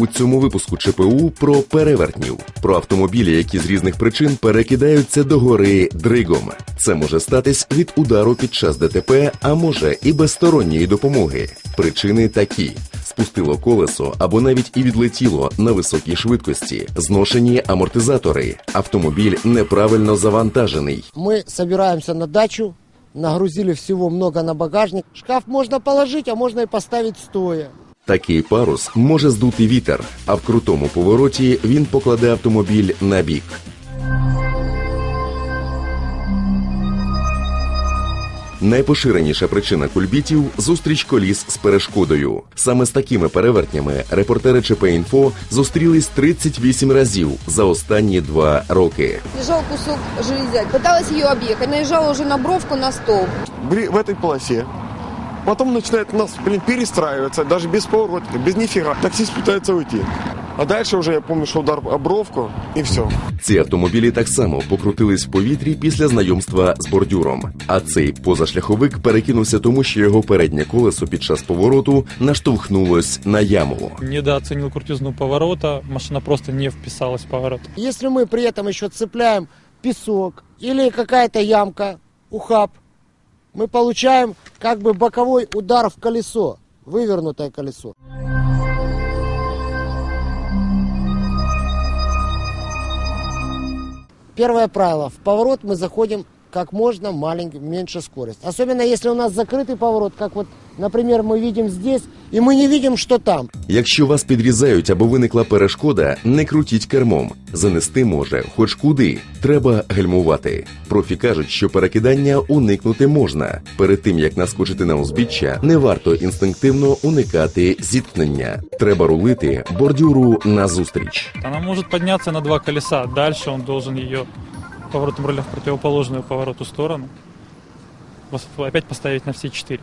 У цьому випуску ЧПУ про перевертнів, про автомобілі, які з різних причин перекидаються до гори дригом. Це може статись від удару під час ДТП, а може і без сторонньої допомоги. Причини такі: спустило колесо або навіть і відлетіло на високій швидкості, зношені амортизатори, автомобіль неправильно завантажений. Мы собираемся на дачу, нагрузили всего много на багажник. Шкаф можно положить, а можно и поставить стоя. Такий парус може здути вітер, а в крутому повороті він покладе автомобіль на бік. Найпоширеніша причина кульбітів зустріч коліс з перешкодою. Саме з такими перевертнями репортери ЧП-інфо зустрілись 38 разів за останні два роки. Лежал кусок железяки. Пыталась ее объехать. Наезжала уже на бровку на столб. были в этой полосе. Потом начинает нас блин, перестраиваться, даже без поворотника, без нифига. Таксист пытается уйти. А дальше уже я помню, что удар об бровку и все. Ці автомобілі так само покрутились в повітрі після знайомства з бордюром. А цей позашляховик перекинувся тому, що його переднє колесо під час повороту наштовхнулось на яму. недооценил крутизну поворота, машина просто не вписалась в поворот. Если мы при этом еще цепляем песок или какая-то ямка, ухаб, Мы получаем как бы боковой удар в колесо, вывернутое колесо. Первое правило. В поворот мы заходим как можно маленький, меньше скорость. Особенно если у нас закрытый поворот, как вот, например, мы видим здесь, и мы не видим, что там. Якщо вас підрізають або виникла перешкода, не крутіть кермом. Занести може хоч куди. Треба гальмувати. Профі кажуть, що перекидання уникнути можна. Перед тим як наскочити на узбіччя, не варто інстинктивно уникати зіткнення. Треба рулити бордюру назустріч. Она может подняться на два колеса. Дальше он должен ее поворотом руля в противоположную повороту сторону. Опять поставить на все четыре.